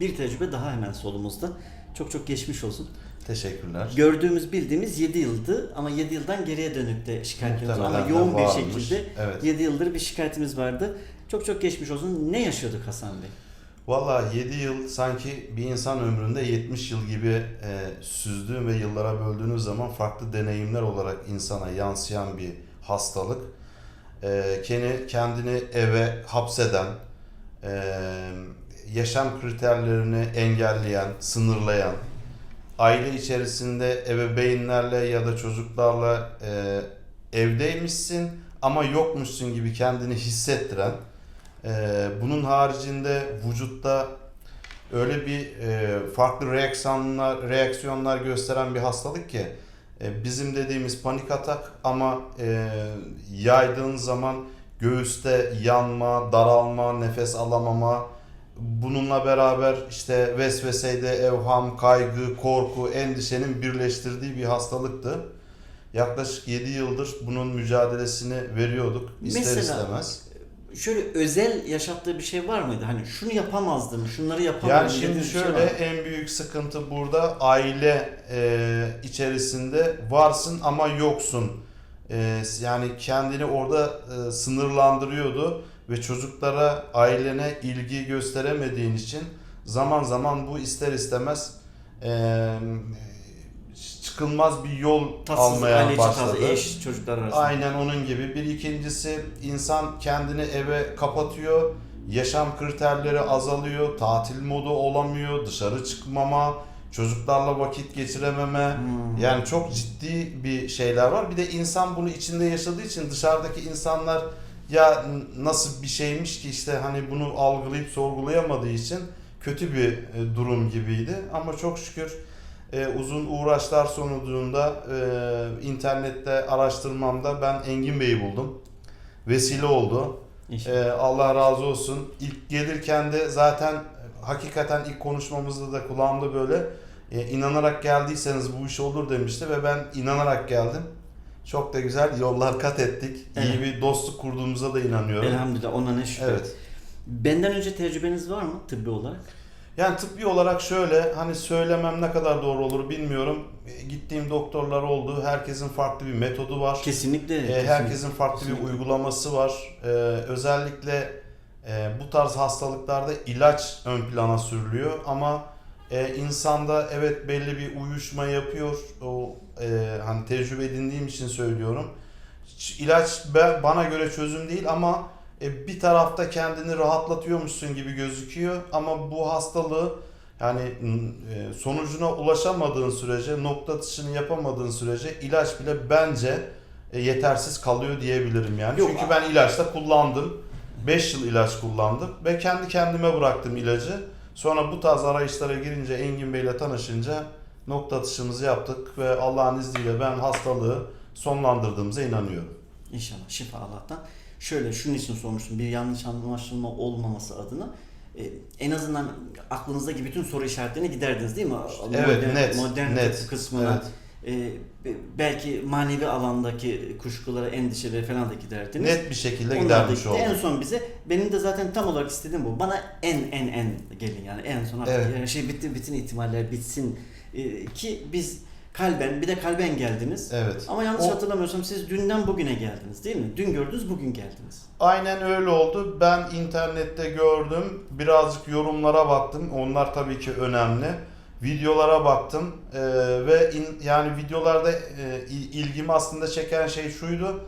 Bir tecrübe daha hemen solumuzda. Çok çok geçmiş olsun. Teşekkürler. Gördüğümüz bildiğimiz 7 yıldı ama 7 yıldan geriye dönük de şikayetimiz var. Ama yoğun bir varmış. şekilde Evet. 7 yıldır bir şikayetimiz vardı. Çok çok geçmiş olsun. Ne yaşıyorduk Hasan Bey? Valla 7 yıl sanki bir insan ömründe 70 yıl gibi e, süzdüğün ve yıllara böldüğünüz zaman farklı deneyimler olarak insana yansıyan bir hastalık. E, kendi kendini eve hapseden, e, yaşam kriterlerini engelleyen, sınırlayan, aile içerisinde ebeveynlerle ya da çocuklarla e, evdeymişsin ama yokmuşsun gibi kendini hissettiren, e, bunun haricinde vücutta öyle bir e, farklı reaksiyonlar reaksiyonlar gösteren bir hastalık ki e, bizim dediğimiz panik atak ama e, yaydığın zaman göğüste yanma, daralma, nefes alamama, bununla beraber işte vesveseyde evham, kaygı, korku, endişenin birleştirdiği bir hastalıktı. Yaklaşık 7 yıldır bunun mücadelesini veriyorduk ister Mesela- istemez. Şöyle özel yaşattığı bir şey var mıydı? Hani şunu yapamazdım, şunları yapamadım. Yani şimdi şey şöyle mı? en büyük sıkıntı burada aile e, içerisinde varsın ama yoksun. E, yani kendini orada e, sınırlandırıyordu ve çocuklara ailene ilgi gösteremediğin için zaman zaman bu ister istemez e, çıkılmaz bir yol Tatsız almaya başladı. eş, çocuklar arasında. Aynen onun gibi. Bir ikincisi insan kendini eve kapatıyor. Yaşam kriterleri azalıyor. Tatil modu olamıyor. Dışarı çıkmama. Çocuklarla vakit geçirememe. Hmm. Yani çok ciddi bir şeyler var. Bir de insan bunu içinde yaşadığı için dışarıdaki insanlar ya nasıl bir şeymiş ki işte hani bunu algılayıp sorgulayamadığı için kötü bir e, durum gibiydi. Ama çok şükür e, uzun uğraşlar sonucunda e, internette araştırmamda ben Engin Bey'i buldum. Vesile oldu. E, Allah razı olsun. İlk gelirken de zaten hakikaten ilk konuşmamızda da kulağımda böyle e, inanarak geldiyseniz bu iş olur demişti ve ben inanarak geldim. Çok da güzel yollar kat ettik. İyi Evet. bir dostluk kurduğumuza da inanıyorum. Elhamdülillah ona ne şükür. Evet. Benden önce tecrübeniz var mı tıbbi olarak? Yani tıbbi olarak şöyle hani söylemem ne kadar doğru olur bilmiyorum. Gittiğim doktorlar oldu. Herkesin farklı bir metodu var. Kesinlikle. E, kesinlikle. herkesin farklı bir Kesinlikle. uygulaması var. E, özellikle e, bu tarz hastalıklarda ilaç ön plana sürülüyor ama e, insanda evet belli bir uyuşma yapıyor. O e, hani tecrübe edindiğim için söylüyorum. İlaç bana göre çözüm değil ama e, bir tarafta kendini rahatlatıyormuşsun gibi gözüküyor ama bu hastalığı yani e, sonucuna ulaşamadığın sürece, nokta atışını yapamadığın sürece ilaç bile bence e, yetersiz kalıyor diyebilirim yani. Yok, Çünkü a- ben ilaçta kullandım. 5 yıl ilaç kullandım ve kendi kendime bıraktım ilacı. Sonra bu tarz arayışlara girince Engin Bey'le tanışınca nokta atışımızı yaptık ve Allah'ın izniyle ben hastalığı sonlandırdığımıza inanıyorum. İnşallah şifa Allah'tan. Şöyle şunun için sormuştum bir yanlış anlaşılma olmaması adına. Ee, en azından aklınızdaki bütün soru işaretlerini giderdiniz değil mi? Evet, net, Modern net. kısmına. Evet. e, be- belki manevi alandaki kuşkulara, endişeleri falan da giderdiniz. Net bir şekilde Onlar gidermiş oldum. En son bize benim de zaten tam olarak istediğim bu. Bana en en en gelin yani en son artık Evet. her şey bitti bütün ihtimaller bitsin Ee, ki biz kalben bir de kalben geldiniz. Evet. Ama yanlış O- hatırlamıyorsam siz dünden bugüne geldiniz değil mi? Dün gördünüz bugün geldiniz. Aynen öyle oldu. Ben internette gördüm. Birazcık yorumlara baktım. Onlar tabii ki önemli. Videolara baktım Ee, ve in- yani videolarda e, il- ilgimi aslında çeken şey şuydu.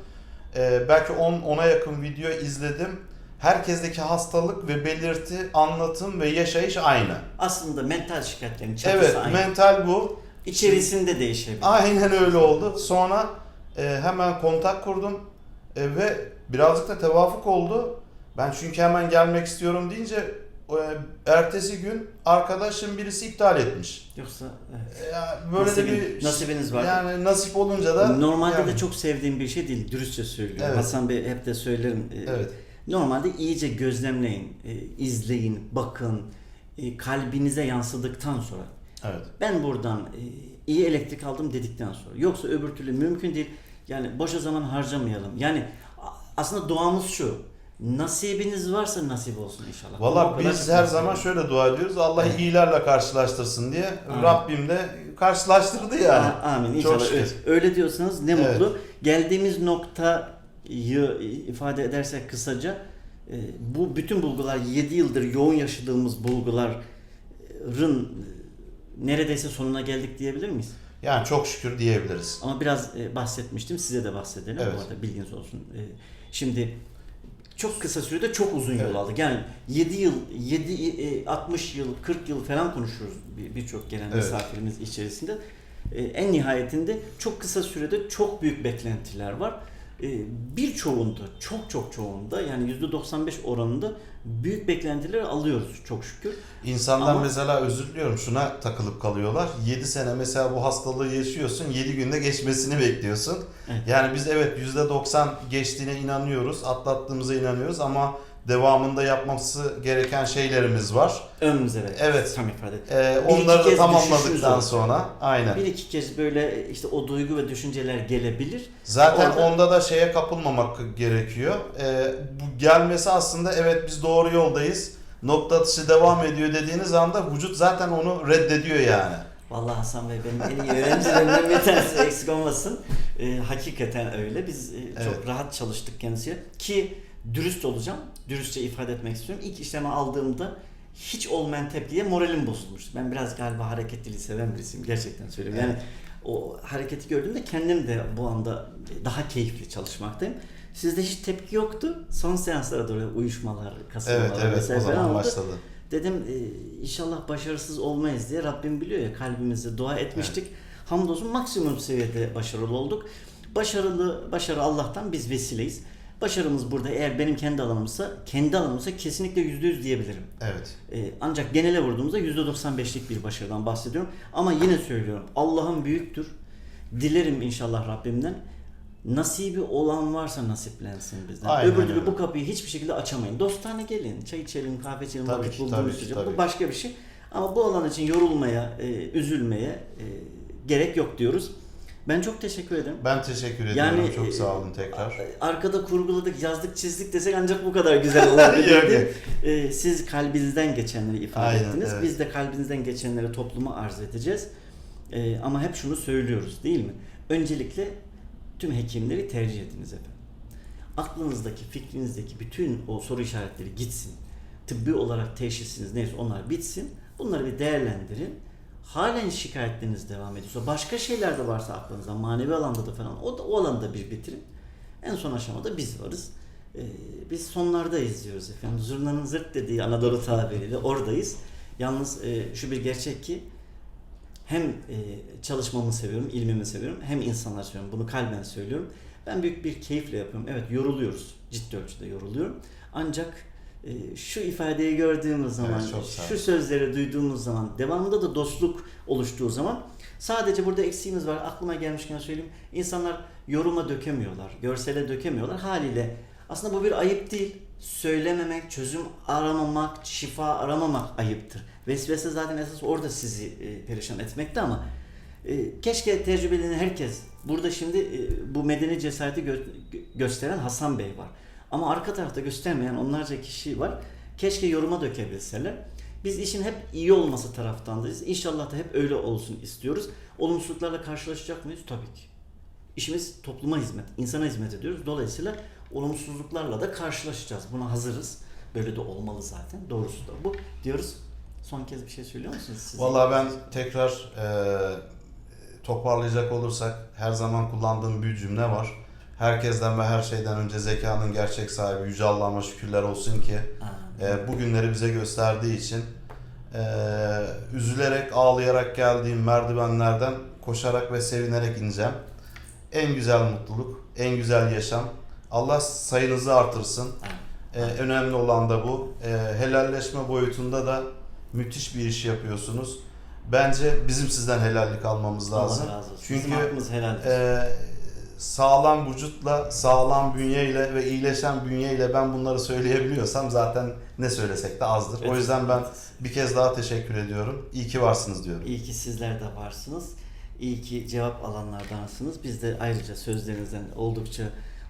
Ee, belki 10 10'a yakın video izledim. Herkesteki hastalık ve belirti, anlatım ve yaşayış aynı. Aslında mental şikayetlerin çatısı Evet, aynı. mental bu. İçerisinde değişebilir. Aynen öyle oldu. Sonra e, hemen kontak kurdum E, ve birazcık da tevafuk oldu. Ben çünkü hemen gelmek istiyorum deyince e, ertesi gün arkadaşım birisi iptal etmiş. Yoksa evet. E, böyle de Nasibin- bir nasibiniz var. Yani nasip olunca da Normalde yani- de çok sevdiğim bir şey değil. Dürüstçe söylüyorum. Evet. Hasan Bey hep de söylerim. Ee, Evet. Normalde iyice gözlemleyin, e, izleyin, bakın. e, kalbinize yansıdıktan sonra. Evet. Ben buradan e, iyi elektrik aldım dedikten sonra. Yoksa öbür türlü mümkün değil. Yani boşa zaman harcamayalım. Yani aslında doğamız şu. Nasibiniz varsa nasip olsun inşallah. Valla biz çok her zaman olsun. şöyle dua ediyoruz. Allah Evet. iyilerle karşılaştırsın diye. Amin. Rabbim de karşılaştırdı yani. Amin Çok inşallah. şükür. Öyle, öyle diyorsanız ne Evet. mutlu. Geldiğimiz noktayı ifade edersek kısaca e, bu bütün bulgular 7 yıldır yoğun yaşadığımız bulguların e, neredeyse sonuna geldik diyebilir miyiz? Yani çok şükür diyebiliriz. Ama biraz e, bahsetmiştim. Size de bahsedelim. Evet. Bu arada bilginiz olsun. Şimdi çok kısa sürede çok uzun yol Evet. aldık. Yani 7 yıl, 7 e, 60 yıl, 40 yıl falan konuşuyoruz bir- birçok gelen Evet. misafirimiz içerisinde. En nihayetinde çok kısa sürede çok büyük beklentiler var. E, birçoğunda, çok çok çoğunda yani %95 oranında büyük beklentileri alıyoruz çok şükür. İnsanlar Ama- mesela özür diliyorum şuna takılıp kalıyorlar. 7 sene mesela bu hastalığı yaşıyorsun. 7 günde geçmesini bekliyorsun. Evet. Yani biz evet %90 geçtiğine inanıyoruz. Atlattığımıza inanıyoruz ama devamında yapması gereken şeylerimiz var. Önümüze ver. Evet. Tam ifade. Ee, Bir onları da tamamladıktan sonra aynen. Bir iki kez böyle işte o duygu ve düşünceler gelebilir. Zaten Orada- onda da şeye kapılmamak gerekiyor. Ee, bu gelmesi aslında evet biz doğru yoldayız. Nokta atışı devam ediyor dediğiniz anda vücut zaten onu reddediyor yani. Vallahi Hasan Bey benim en iyi öğrencilerimden bir tanesi eksik olmasın. Ee, hakikaten öyle. Biz e, çok Evet. rahat çalıştık kendisiyle. Ki dürüst olacağım. Dürüstçe ifade etmek istiyorum. İlk işlemi aldığımda hiç olmayan tepkiye moralim bozulmuştu. Ben biraz galiba hareketliliği seven birisiyim. Gerçekten söylüyorum. Yani o hareketi gördüğümde kendim de bu anda daha keyifli çalışmaktayım. Sizde hiç tepki yoktu. Son seanslara doğru uyuşmalar, kasılmalar Evet evet vesaire o zaman oldu. başladı. Dedim e, inşallah başarısız olmayız diye Rabbim biliyor ya kalbimizi dua etmiştik. Hamdolsun maksimum seviyede başarılı olduk. Başarılı başarı Allah'tan biz vesileyiz. Başarımız burada eğer benim kendi alanımsa, kendi alanımsa kesinlikle %100 diyebilirim. Evet. E, ancak genele vurduğumuzda %95'lik bir başarıdan bahsediyorum. Ama yine söylüyorum Allah'ın büyüktür. Dilerim inşallah Rabbimden. Nasibi olan varsa nasiplensin bizden. Aynen Öbür türlü bu kapıyı hiçbir şekilde açamayın. Dostane gelin, çay içelim, kahve içelim Tabii vakit ki, bulduğunuz sürece. Bu başka bir şey. Ama bu alan için yorulmaya, e, üzülmeye e, gerek yok diyoruz. Ben çok teşekkür ederim. Ben teşekkür ediyorum. Yani, Çok e, sağ olun tekrar. Arkada kurguladık, yazdık, çizdik desek ancak bu kadar güzel olabilirdi. Yok. Ee, siz kalbinizden geçenleri ifade Aynen, ettiniz. evet. Biz de kalbinizden geçenleri topluma arz edeceğiz. Ama hep şunu söylüyoruz değil mi? Öncelikle tüm hekimleri tercih ediniz efendim. Aklınızdaki, fikrinizdeki bütün o soru işaretleri gitsin. Tıbbi olarak teşhisiniz neyse onlar bitsin. Bunları bir değerlendirin. Halen şikayetleriniz devam ediyorsa, başka şeyler de varsa aklınızda, manevi alanda da falan, o, da, o alanda bir bitirin. En son aşamada biz varız. Ee, biz sonlardayız diyoruz efendim. Zurnanın zırt dediği Anadolu tabiriyle oradayız. Yalnız e, şu bir gerçek ki hem e, çalışmamı seviyorum, ilmimi seviyorum, hem insanlar seviyorum. Bunu kalben söylüyorum. Ben büyük bir keyifle yapıyorum. Evet yoruluyoruz. Ciddi ölçüde yoruluyorum. Ancak şu ifadeyi gördüğümüz zaman, Evet, şu sözleri duyduğumuz zaman, devamında da dostluk oluştuğu zaman sadece burada eksiğimiz var. Aklıma gelmişken söyleyeyim. İnsanlar yoruma dökemiyorlar, görsele dökemiyorlar. Haliyle aslında bu bir ayıp değil. Söylememek, çözüm aramamak, şifa aramamak ayıptır. Vesvese zaten esas orada sizi e, perişan etmekte ama e, keşke tecrübelerini herkes burada şimdi e, bu medeni cesareti gö- gösteren Hasan Bey var. Ama arka tarafta göstermeyen onlarca kişi var. Keşke yoruma dökebilseler. Biz işin hep iyi olması taraftandayız. İnşallah da hep öyle olsun istiyoruz. Olumsuzluklarla karşılaşacak mıyız? Tabii ki. İşimiz topluma hizmet, insana hizmet ediyoruz. Dolayısıyla olumsuzluklarla da karşılaşacağız. Buna hazırız. Böyle de olmalı zaten. Doğrusu da bu diyoruz. Son kez bir şey söylüyor musunuz? Siz? Vallahi ben tekrar e, toparlayacak olursak her zaman kullandığım bir cümle var. Herkesten ve her şeyden önce zekanın gerçek sahibi Yüce Allah'ıma şükürler olsun ki e, bu günleri bize gösterdiği için e, üzülerek ağlayarak geldiğim merdivenlerden koşarak ve sevinerek ineceğim. En güzel mutluluk, en güzel yaşam. Allah sayınızı artırsın. Ee, önemli olan da bu. Ee, helalleşme boyutunda da müthiş bir iş yapıyorsunuz. Bence bizim sizden helallik almamız lazım. Allah razı olsun. Çünkü Bizim hakkımız helal olsun. Sağlam vücutla, sağlam bünyeyle ve iyileşen bünyeyle ben bunları söyleyebiliyorsam zaten ne söylesek de azdır. O yüzden ben bir kez daha teşekkür ediyorum. İyi ki varsınız diyorum. İyi ki sizler de varsınız. İyi ki cevap alanlardansınız. Biz de ayrıca sözlerinizden oldukça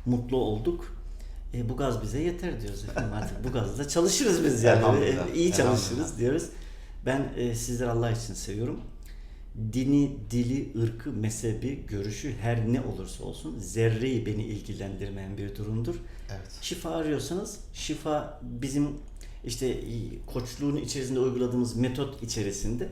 mutlu olduk. E, bu gaz bize yeter diyoruz efendim artık bu gazla çalışırız biz yani E, iyi çalışırız diyoruz. Ben e, sizleri Allah için seviyorum. Dini, dili, ırkı, mezhebi, görüşü her ne olursa olsun zerreyi beni ilgilendirmeyen bir durumdur. Evet. Şifa arıyorsanız şifa bizim işte koçluğun içerisinde uyguladığımız metot içerisinde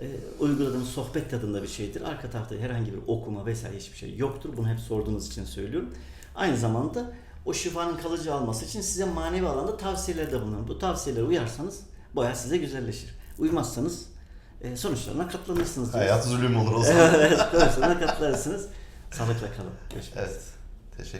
e, uyguladığımız sohbet tadında bir şeydir. Arka tarafta herhangi bir okuma vesaire hiçbir şey yoktur. Bunu hep sorduğunuz için söylüyorum. Aynı zamanda o şifanın kalıcı alması için size manevi alanda tavsiyelerde bulunurum. Bu tavsiyelere uyarsanız bu hayat size güzelleşir. Uymazsanız e, sonuçlarına katlanırsınız. diyoruz. Hayat zulüm olur o zaman. evet, sonuçlarına katlanırsınız. Sağlıkla kalın. Görüşmek. Evet. Teşekkür